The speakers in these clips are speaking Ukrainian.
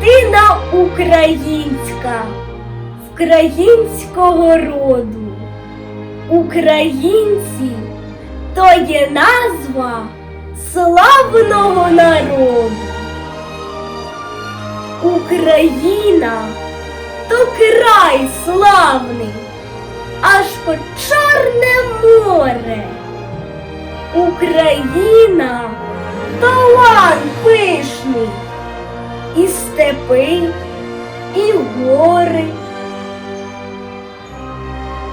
Дитина українська, українського роду. Українці то є назва славного народу. Україна то край славний, аж по Чорне море. Україна то пишний, і степи, і гори.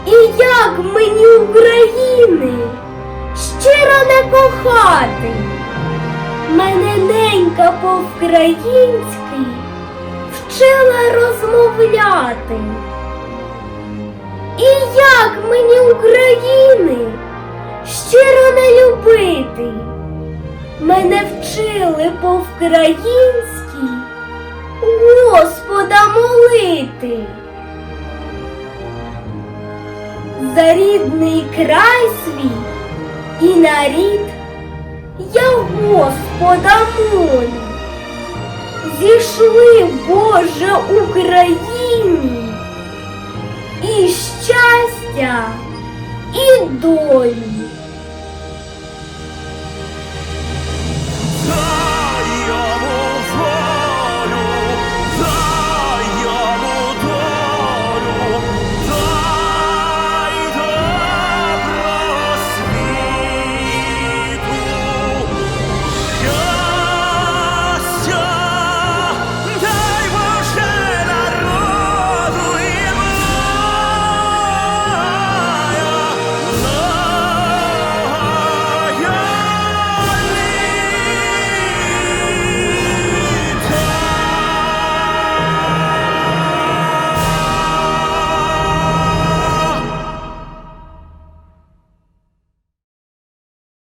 І як мені України щиро не кохати, мене ненька по-вкраїнськи вчила розмовляти. І як мені України щиро не любити, мене вчили по-вкраїнськи Господа молити. За рідний край свій і нарід я Господа молю. Зійшли, Боже, Україні і щастя, і долю.